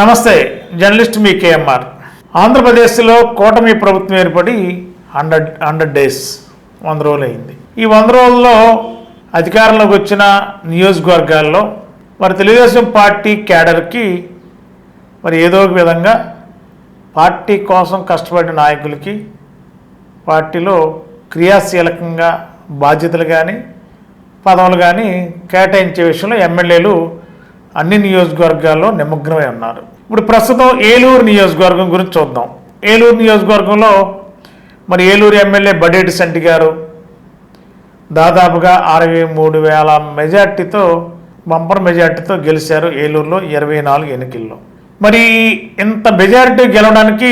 నమస్తే జర్నలిస్ట్ మీ కేఎంఆర్. ఆంధ్రప్రదేశ్లో కూటమి ప్రభుత్వం ఏర్పడి హండ్రెడ్ హండ్రెడ్ డేస్ వంద రోజులు అయింది ఈ వంద రోజుల్లో అధికారంలోకి వచ్చిన నియోజకవర్గాల్లో మరి తెలుగుదేశం పార్టీ క్యాడర్కి మరి ఏదో ఒక విధంగా పార్టీ కోసం కష్టపడిన నాయకులకి పార్టీలో క్రియాశీలకంగా బాధ్యతలు కానీ పదవులు కానీ కేటాయించే విషయంలో ఎమ్మెల్యేలు అన్ని నియోజకవర్గాల్లో నిమగ్నమై ఉన్నారు. ఇప్పుడు ప్రస్తుతం ఏలూరు నియోజకవర్గం గురించి చూద్దాం. ఏలూరు నియోజకవర్గంలో మరి ఏలూరు ఎమ్మెల్యే బడేటి సంటి గారు దాదాపుగా అరవై మూడు వేల మెజార్టీతో బంపర్ మెజార్టీతో గెలిచారు ఏలూరులో ఇరవై నాలుగు ఎన్నికల్లో. మరి ఇంత మెజారిటీ గెలవడానికి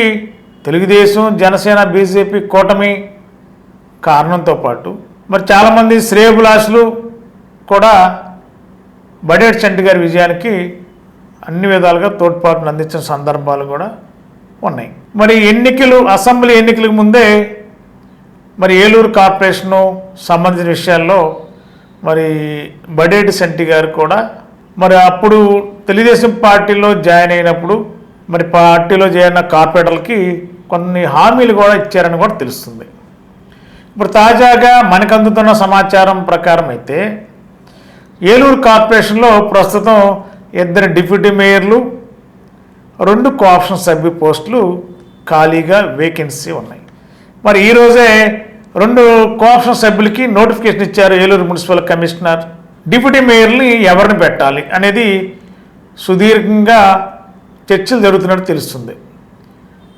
తెలుగుదేశం జనసేన బీజేపీ కూటమి కారణంతో పాటు మరి చాలామంది శ్రేయబులాసులు కూడా బడేట్ చంటి గారి విజయానికి అన్ని విధాలుగా తోడ్పాటును అందించిన సందర్భాలు కూడా ఉన్నాయి. మరి ఎన్నికలు అసెంబ్లీ ఎన్నికలకు ముందే మరి ఏలూరు కార్పొరేషను సంబంధించిన విషయాల్లో మరి బడేటి సెంటి గారు కూడా మరి అప్పుడు తెలుగుదేశం పార్టీలో జాయిన్ అయినప్పుడు మరి పార్టీలో చేరిన కార్పొరేటర్లకి కొన్ని హామీలు కూడా ఇచ్చారని కూడా తెలుస్తుంది. ఇప్పుడు తాజాగా మనకు అందుతున్న సమాచారం ప్రకారం అయితే ఏలూరు కార్పొరేషన్లో ప్రస్తుతం ఇద్దరు డిప్యూటీ మేయర్లు రెండు కోఆప్షన్ సభ్యు పోస్టులు ఖాళీగా వేకెన్సీ ఉన్నాయి. మరి ఈరోజే రెండు కోఆప్షన్ సభ్యులకి నోటిఫికేషన్ ఇచ్చారు ఏలూరు మున్సిపల్ కమిషనర్. డిప్యూటీ మేయర్ని ఎవరిని పెట్టాలి అనేది సుదీర్ఘంగా చర్చలు జరుగుతున్నట్టు తెలుస్తుంది.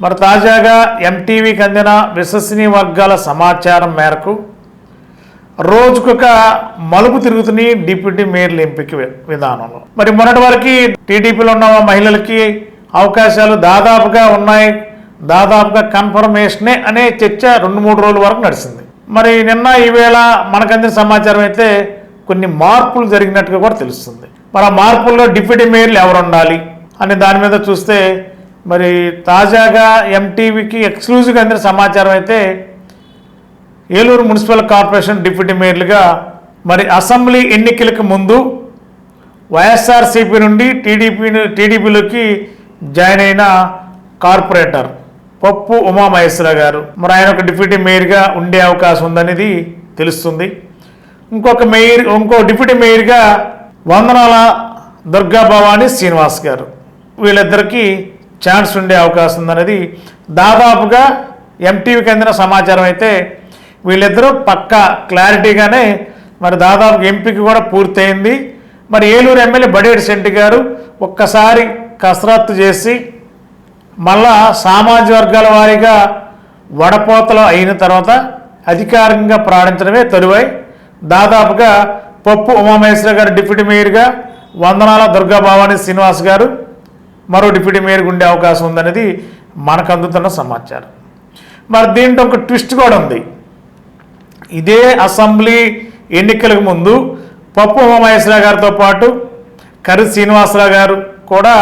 మరి తాజాగా ఎంటీవీకి అందిన విశ్వసనీయ వర్గాల సమాచారం మేరకు రోజుకొక మలుపు తిరుగుతున్నాయి డిప్యూటీ మేయర్ల ఎంపిక విధానంలో. మరి మొన్నటి వరకు టీడీపీలో ఉన్న మహిళలకి అవకాశాలు దాదాపుగా ఉన్నాయి. దాదాపుగా కన్ఫర్మేషనే అనే చర్చ రెండు మూడు రోజుల వరకు నడిచింది మరి నిన్న ఈవేళ మనకందిన సమాచారం అయితే కొన్ని మార్పులు జరిగినట్టుగా కూడా తెలుస్తుంది. మరి ఆ మార్పుల్లో డిప్యూటీ మేయర్లు ఎవరు ఉండాలి అనే దాని మీద చూస్తే మరి తాజాగా ఎంటీవీకి ఎక్స్క్లూజివ్గా అందిన సమాచారం అయితే ఏలూరు మున్సిపల్ కార్పొరేషన్ డిప్యూటీ మేయర్లుగా మరి అసెంబ్లీ ఎన్నికలకు ముందు వైఎస్ఆర్సీపీ నుండి టీడీపీ టీడీపీలోకి జాయిన్ అయిన కార్పొరేటర్ పప్పు ఉమామహేశ్వర గారు. మరి ఆయన ఒక డిప్యూటీ మేయర్గా ఉండే అవకాశం ఉందనేది తెలుస్తుంది. ఇంకొక మేయర్ ఇంకో డిప్యూటీ మేయర్గా వందనాల దుర్గా భవాని శ్రీనివాస్ గారు. వీళ్ళిద్దరికీ ఛాన్స్ ఉండే అవకాశం ఉందనేది దాదాపుగా ఎంటీవీకి అందిన సమాచారం అయితే వీళ్ళిద్దరూ పక్క క్లారిటీగానే మరి దాదాపు ఎంపిక కూడా పూర్తయింది. మరి ఏలూరు ఎమ్మెల్యే బడేడు శెట్టి గారు ఒక్కసారి కసరత్తు చేసి మళ్ళా సామాజిక వర్గాల వారీగా వడపోతలు అయిన తర్వాత అధికారికంగా ప్రారంభించడమే తరువై దాదాపుగా పప్పు ఉమామహేశ్వర గారు డిప్యూటీ మేయర్గా వందనాల దుర్గా భవాని శ్రీనివాస్ గారు మరో డిప్యూటీ మేయర్గా ఉండే అవకాశం ఉందనేది మనకు అందుతున్న సమాచారం. మరి దీంట్లో ఒక ట్విస్ట్ కూడా ఉంది. ఇదే అసెంబ్లీ ఎన్నికలకు ముందు పప్పు ఉమామహేశ్వర గారితో పాటు కరి శ్రీనివాసరావు గారు కూడా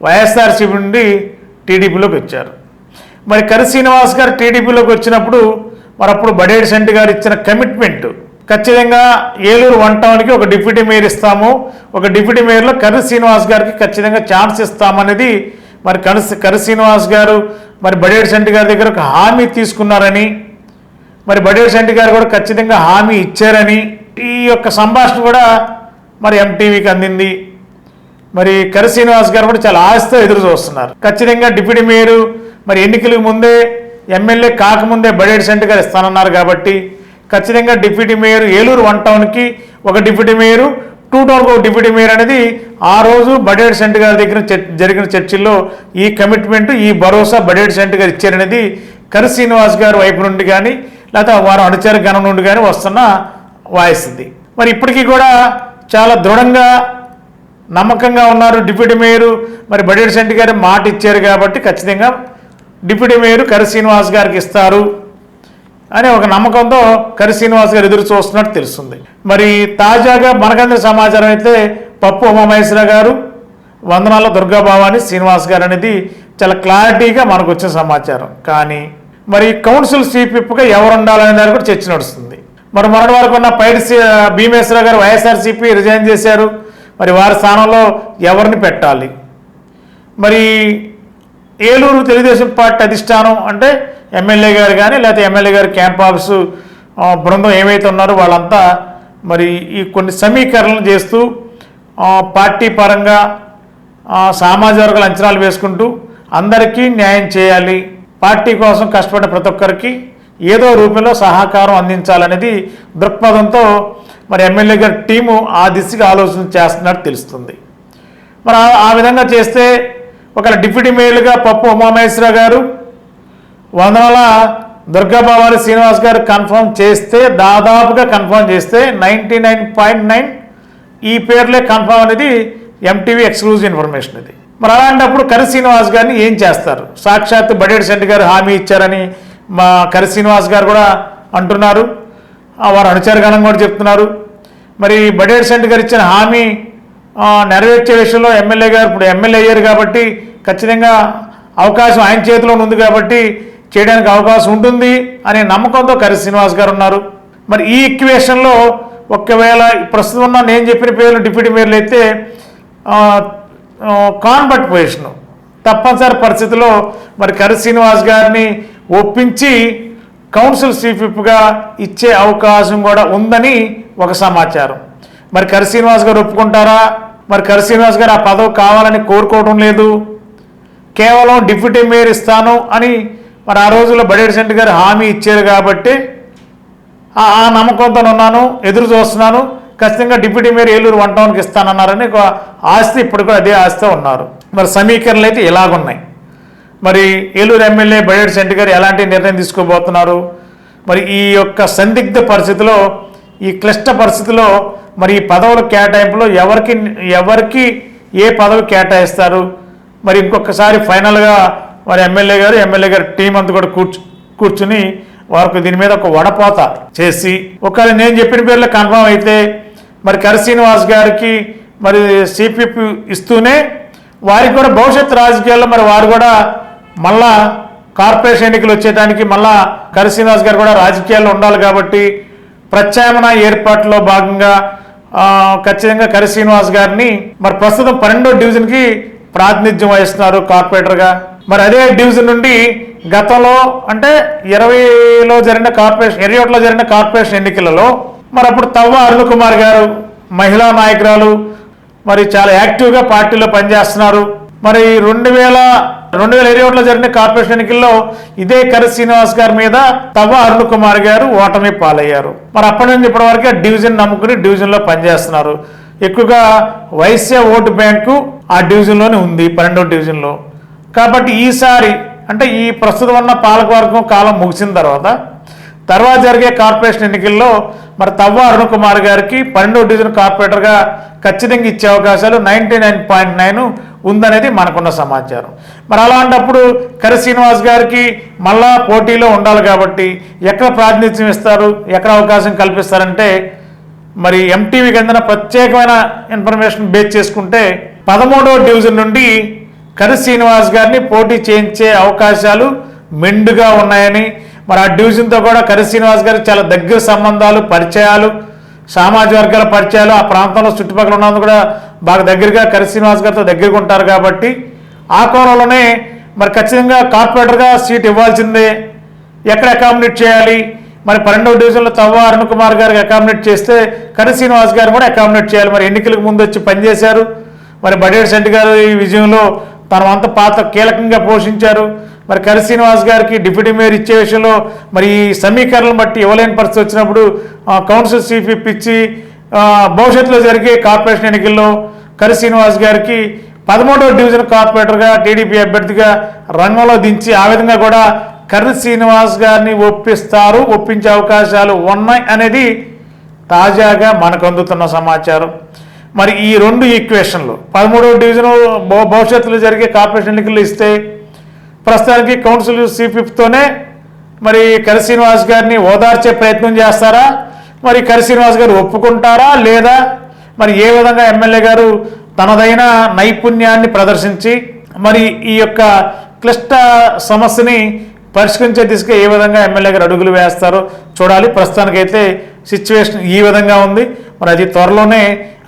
వైఎస్ఆర్సీపీ నుండి టీడీపీలోకి వచ్చారు. మరి కరి శ్రీనివాస్ గారు టీడీపీలోకి వచ్చినప్పుడు మరి అప్పుడు బడేడి సెంటి గారు ఇచ్చిన కమిట్మెంట్ ఖచ్చితంగా ఏలూరు వన్ టౌన్కి ఒక డిప్యూటీ మేయర్ ఇస్తాము ఒక డిప్యూటీ మేయర్లో కర్రి శ్రీనివాస్ గారికి ఖచ్చితంగా ఛాన్స్ ఇస్తామనేది మరి కరి కరి శ్రీనివాస్ గారు మరి బడేడి సెంటి గారి దగ్గర ఒక హామీ తీసుకున్నారని మరి బడేడు శెట్టి గారు కూడా ఖచ్చితంగా హామీ ఇచ్చారని ఈ యొక్క సంభాషణ కూడా మరి ఎంటీవీకి అందింది. మరి కరి శ్రీనివాస్ గారు కూడా చాలా ఆశతో ఎదురు చూస్తున్నారు. ఖచ్చితంగా డిప్యూటీ మేయర్ మరి ఎన్నికలకు ముందే ఎమ్మెల్యే కాకముందే బడేడు సెంటర్ గారు ఇస్తానన్నారు కాబట్టి ఖచ్చితంగా డిప్యూటీ మేయర్ ఏలూరు వన్ టౌన్కి ఒక డిప్యూటీ మేయర్ టూ టౌన్కి ఒక డిప్యూటీ మేయర్ అనేది ఆ రోజు బడేడు సెంట్ గారి దగ్గర జరిగిన చర్చల్లో ఈ కమిట్మెంట్ ఈ భరోసా బడేడు సెంట్ గారు ఇచ్చారనేది కరి శ్రీనివాస్ గారు వైపు నుండి కానీ లేకపోతే వారు అనుచర గణం నుండి కానీ వస్తున్న వాయిస్ ఇది మరి ఇప్పటికీ కూడా చాలా దృఢంగా నమ్మకంగా ఉన్నారు డిప్యూటీ మేయర్. మరి బడేటి సెంటి గారు మాట ఇచ్చారు కాబట్టి ఖచ్చితంగా డిప్యూటీ మేయర్ కరి శ్రీనివాస్ గారికి ఇస్తారు అనే ఒక నమ్మకంతో కరి శ్రీనివాస్ గారు ఎదురు చూస్తున్నట్టు తెలుస్తుంది. మరి తాజాగా మనకందరి సమాచారం అయితే పప్పు ఉమామహేశ్వర గారు వందనాల దుర్గాభావాని శ్రీనివాస్ గారు అనేది చాలా క్లారిటీగా మనకు వచ్చిన సమాచారం. కానీ మరి కౌన్సిల్ స్వీపిప్గా ఎవరు ఉండాలనే దాని కూడా చర్చ నడుస్తుంది. మరి మొన్నటి వరకు ఉన్న పైడి భీమేశ్వర గారు వైఎస్ఆర్సీపీ రిజైన్ చేశారు. మరి వారి స్థానంలో ఎవరిని పెట్టాలి? మరి ఏలూరు తెలుగుదేశం పార్టీ అధిష్టానం అంటే ఎమ్మెల్యే గారు కానీ లేకపోతే ఎమ్మెల్యే గారి క్యాంప్ ఆఫీసు బృందం ఏమైతే ఉన్నారో వాళ్ళంతా మరి ఈ కొన్ని సమీకరణలు చేస్తూ పార్టీ పరంగా సామాజిక వర్గాల అంచనాలు వేసుకుంటూ అందరికీ న్యాయం చేయాలి. పార్టీ కోసం కష్టపడే ప్రతి ఒక్కరికి ఏదో రూపంలో సహకారం అందించాలనేది దృక్పథంతో మరి ఎమ్మెల్యే గారి టీము ఆ దిశగా ఆలోచన చేస్తున్నట్టు తెలుస్తుంది. మరి ఆ- ఆ విధంగా చేస్తే ఒక డిప్యూటీ మేయర్గా పప్పు ఉమామహేశ్వర గారు వందనాల దుర్గాబావారి శ్రీనివాస్ గారు కన్ఫర్మ్ చేస్తే దాదాపుగా కన్ఫర్మ్ చేస్తే నైంటీ నైన్ పాయింట్ నైన్ ఈ పేర్లే కన్ఫర్మ్ అనేది ఎంటీవీ ఎక్స్క్లూజివ్ ఇన్ఫర్మేషన్ ఇది. మరి అలాంటప్పుడు కరి శ్రీనివాస్ గారిని ఏం చేస్తారు? సాక్షాత్ బడేడ్ శెట్టి గారు హామీ ఇచ్చారని మా కరి శ్రీనివాస్ గారు కూడా అంటున్నారు. వారు అనుచరగణం కూడా చెప్తున్నారు. మరి బడేడ్ శెట్టి గారు ఇచ్చిన హామీ నెరవేర్చే విషయంలో ఎమ్మెల్యే గారు ఇప్పుడు ఎమ్మెల్యే అయ్యారు కాబట్టి ఖచ్చితంగా అవకాశం ఆయన చేతిలో ఉంది కాబట్టి చేయడానికి అవకాశం ఉంటుంది అనే నమ్మకంతో కరి శ్రీనివాస్ గారు ఉన్నారు. మరి ఈ ఈక్వేషన్లో ఒకవేళ ప్రస్తుతం ఉన్న నేను చెప్పిన పేర్లు డిప్యూటీ మేయర్లు అయితే కాన్బట్ పొజిషను తప్పనిసరి పరిస్థితిలో మరి కరి శ్రీనివాస్ గారిని ఒప్పించి కౌన్సిల్ చీఫ్గా ఇచ్చే అవకాశం కూడా ఉందని ఒక సమాచారం. మరి కరి శ్రీనివాస్ గారు ఒప్పుకుంటారా? మరి కరి శ్రీనివాస్ గారు ఆ పదవి కావాలని కోరుకోవడం లేదు. కేవలం డిప్యూటీ మేయర్ ఇస్తాను అని మరి ఆ రోజుల్లో బడేడ్ సెంట్ గారు హామీ ఇచ్చారు కాబట్టి ఆ ఆ నమ్మకంతో ఉన్నాను ఎదురు చూస్తున్నాను. ఖచ్చితంగా డిప్యూటీ మేయర్ ఏలూరు వన్ టౌన్కి ఇస్తానన్నారని ఒక ఆస్తి ఇప్పుడు కూడా అదే ఆస్తితో ఉన్నారు. మరి సమీకరణలు అయితే ఇలాగున్నాయి. మరి ఏలూరు ఎమ్మెల్యే బయట సెంట్ గారు ఎలాంటి నిర్ణయం తీసుకోబోతున్నారు? మరి ఈ యొక్క సందిగ్ధ పరిస్థితిలో ఈ క్లిష్ట పరిస్థితిలో మరి ఈ పదవుల కేటాయింపులో ఎవరికి ఎవరికి ఏ పదవి కేటాయిస్తారు? మరి ఇంకొకసారి ఫైనల్గా మరి ఎమ్మెల్యే గారు ఎమ్మెల్యే గారు టీం అంతా కూడా కూర్చు కూర్చుని వారికి దీని మీద ఒక వడపోత చేసి ఒకవేళ నేను చెప్పిన పేర్లు కన్ఫర్మ్ అయితే మరి కరి శ్రీనివాస్ గారికి మరి సిపిపి ఇస్తూనే వారికి కూడా భవిష్యత్ రాజకీయాల్లో మరి వారు కూడా మళ్ళా కార్పొరేషన్ ఎన్నికలు వచ్చేటానికి మళ్ళా కరి శ్రీనివాస్ గారు కూడా రాజకీయాల్లో ఉండాలి కాబట్టి ప్రత్యామ్నాయ ఏర్పాట్లో భాగంగా ఖచ్చితంగా కరి శ్రీనివాస్ గారిని మరి ప్రస్తుతం పన్నెండో డివిజన్కి ప్రాతినిధ్యం వహిస్తున్నారు కార్పొరేటర్గా. మరి అదే డివిజన్ నుండి గతంలో అంటే ఇరవైలో జరిగిన కార్పొరేషన్ ఇరవై ఒకటిలో జరిగిన కార్పొరేషన్ ఎన్నికలలో మరి అప్పుడు తవ్వ అరుణ్ కుమార్ గారు మహిళా నాయకురాలు మరి చాలా యాక్టివ్గా పార్టీలో పనిచేస్తున్నారు. మరి రెండు వేల రెండు వేల ఇరవై ఒకటిలో జరిగిన కార్పొరేషన్ ఎన్నికల్లో ఇదే కరి శ్రీనివాస్ గారి మీద తవ్వ అరుణ్ కుమార్ గారు ఓటమి పాలయ్యారు. మరి అప్పటి నుంచి ఇప్పటి వరకే డివిజన్ నమ్ముకుని డివిజన్లో పనిచేస్తున్నారు. ఎక్కువగా వైశ్య ఓటు బ్యాంకు ఆ డివిజన్లోనే ఉంది పన్నెండో డివిజన్లో. కాబట్టి ఈసారి అంటే ఈ ప్రస్తుతం ఉన్న పాలకవర్గం కాలం ముగిసిన తర్వాత తర్వాత జరిగే కార్పొరేషన్ ఎన్నికల్లో మరి తవ్వ అరుణ్ కుమార్ గారికి పన్నెండో డివిజన్ కార్పొరేటర్గా ఖచ్చితంగా ఇచ్చే అవకాశాలు నైంటీ నైన్ పాయింట్ నైన్ ఉందనేది మనకున్న సమాచారం. మరి అలాంటప్పుడు కరి శ్రీనివాస్ గారికి మళ్ళా పోటీలో ఉండాలి కాబట్టి ఎక్కడ ప్రాతినిధ్యం ఇస్తారు ఎక్కడ అవకాశం కల్పిస్తారంటే మరి ఎంటీవీ కిందన ప్రత్యేకమైన ఇన్ఫర్మేషన్ బేస్ చేసుకుంటే పదమూడవ డివిజన్ నుండి కరి శ్రీనివాస్ గారిని పోటీ చేయించే అవకాశాలు మెండుగా ఉన్నాయని మరి ఆ డివిజన్తో కూడా కరి శ్రీనివాస్ గారు చాలా దగ్గర సంబంధాలు పరిచయాలు సామాజిక వర్గాల పరిచయాలు ఆ ప్రాంతంలో చుట్టుపక్కల ఉన్నందుకు కూడా బాగా దగ్గరగా కరి శ్రీనివాస్ గారితో దగ్గరగా ఉంటారు కాబట్టి ఆ కోణంలోనే మరి ఖచ్చితంగా కార్పొరేటర్గా సీట్ ఇవ్వాల్సిందే. ఎక్కడ అకామిడేట్ చేయాలి? మరి పన్నెండవ డివిజన్లో తవ్వ అరుణ్ కుమార్ గారికి అకామిడేట్ చేస్తే కరి శ్రీనివాస్ గారు కూడా అకామిడేట్ చేయాలి. మరి ఎన్నికలకు ముందు వచ్చి పనిచేశారు. మరి బడేడ్ శెట్టి గారు ఈ విజయంలో తన వంత పాత్ర కీలకంగా పోషించారు. మరి కరి శ్రీనివాస్ గారికి డిప్యూటీ మేయర్ ఇచ్చే విషయంలో మరి ఈ సమీకరణలు బట్టి ఇవ్వలేని పరిస్థితి వచ్చినప్పుడు కౌన్సిల్ సీఫ్ ఇప్పించి భవిష్యత్తులో జరిగే కార్పొరేషన్ ఎన్నికల్లో కరి శ్రీనివాస్ గారికి పదమూడవ డివిజన్ కార్పొరేటర్గా టీడీపీ అభ్యర్థిగా రంగంలో దించి ఆ విధంగా కూడా కర్రి శ్రీనివాస్ గారిని ఒప్పిస్తారు. ఒప్పించే అవకాశాలు ఉన్నాయి అనేది తాజాగా మనకు అందుతున్న సమాచారం. మరి ఈ రెండు ఈక్వేషన్లు పదమూడవ డివిజన్ భవిష్యత్తులో జరిగే కార్పొరేషన్ ఎన్నికలు ఇస్తే ప్రస్తుతానికి కౌన్సిల్ సిపితోనే మరి కరి శ్రీనివాస్ గారిని ఓదార్చే ప్రయత్నం చేస్తారా? మరి కరి శ్రీనివాస్ గారు ఒప్పుకుంటారా? లేదా మరి ఏ విధంగా ఎమ్మెల్యే గారు తనదైన నైపుణ్యాన్ని ప్రదర్శించి మరి ఈ యొక్క క్లిష్ట సమస్యని పరిష్కరించే దిశగా ఏ విధంగా ఎమ్మెల్యే గారు అడుగులు వేస్తారో చూడాలి. ప్రస్తుతానికైతే సిచ్యువేషన్ ఈ విధంగా ఉంది. మరి అది త్వరలోనే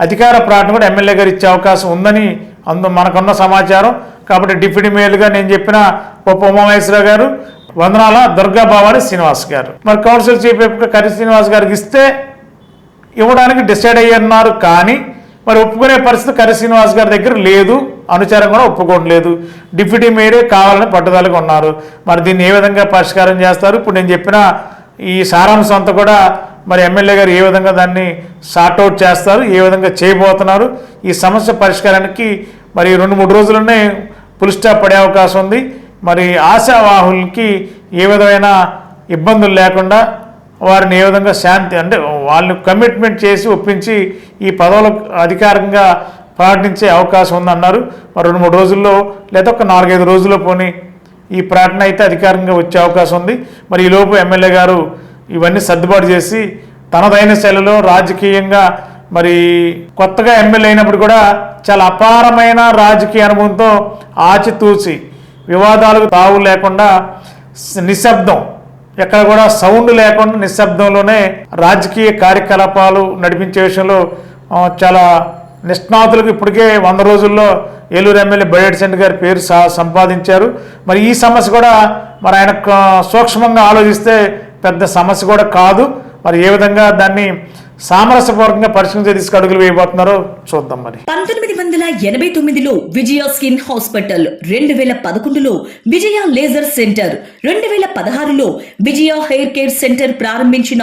అధికార ప్రార్థన కూడా ఎమ్మెల్యే గారు ఇచ్చే అవకాశం ఉందని అందు మనకున్న సమాచారం. కాబట్టి డిప్యూటీ మేయర్గా నేను చెప్పిన ఉప ఉమామహేశ్వరరావు గారు వందనాల దుర్గా బావాడి శ్రీనివాస్ గారు. మరి కౌన్సిల్ చీఫ్ విప్గా కరి శ్రీనివాస్ గారికి ఇస్తే ఇవ్వడానికి డిసైడ్ అయ్యన్నారు కానీ మరి ఒప్పుకునే పరిస్థితి కరి శ్రీనివాస్ గారి దగ్గర లేదు అనుచారం కూడా ఒప్పుకోవట్లేదు డిప్యూటీ మేయరే కావాలని పట్టుదలగా ఉన్నారు. మరి దీన్ని ఏ విధంగా పరిష్కారం చేస్తారు? ఇప్పుడు నేను చెప్పిన ఈ సారాంశం అంతా కూడా మరి ఎమ్మెల్యే గారు ఏ విధంగా దాన్ని సార్ట్అవుట్ చేస్తారు ఏ విధంగా చేయబోతున్నారు? ఈ సమస్య పరిష్కారానికి మరి రెండు మూడు రోజుల్లోనే స్టాప్ పడే అవకాశం ఉంది. మరి ఆశావాహులకి ఏ విధమైన ఇబ్బందులు లేకుండా వారిని ఏ విధంగా శాంతి అంటే వాళ్ళని కమిట్మెంట్ చేసి ఒప్పించి ఈ పదవులు అధికారికంగా ప్రకటించే అవకాశం ఉందన్నారు. మరి రెండు మూడు రోజుల్లో లేదా ఒక నాలుగైదు రోజుల్లో పోని ఈ ప్రకటన అయితే అధికారికంగా వచ్చే అవకాశం ఉంది. మరి ఈ లోపు ఎమ్మెల్యే గారు ఇవన్నీ సర్దుబాటు చేసి తనదైన శైలిలో రాజకీయంగా మరి కొత్తగా ఎమ్మెల్యే అయినప్పుడు కూడా చాలా అపారమైన రాజకీయ అనుభవంతో ఆచితూచి వివాదాలకు తావు లేకుండా నిశ్శబ్దం. ఎక్కడ కూడా సౌండ్ లేకుండా నిశ్శబ్దంలోనే రాజకీయ కార్యకలాపాలు నడిపించే విషయంలో చాలా నిష్ణాతులకు ఇప్పటికే వంద రోజుల్లో ఏలూరు ఎమ్మెల్యే బడేటి గారి పేరు సా సంపాదించారు. మరి ఈ సమస్య కూడా మరి ఆయన సూక్ష్మంగా ఆలోచిస్తే పెద్ద సమస్య కూడా కాదు. మరి ఏ విధంగా దాన్ని సామరస్యపూర్వకంగా పరిశీలించే తీసుకు అడుగులు వేయబోతున్నారో. చూద్దాం మరి. పంతొమ్మిది వందల ఎనభై తొమ్మిదిలో విజయ స్కిన్ హాస్పిటల్ రెండు వేల పదకొండులో విజయ లేజర్ సెంటర్ రెండు వేల పదహారులో విజయ హెయిర్ కేర్ సెంటర్ ప్రారంభించిన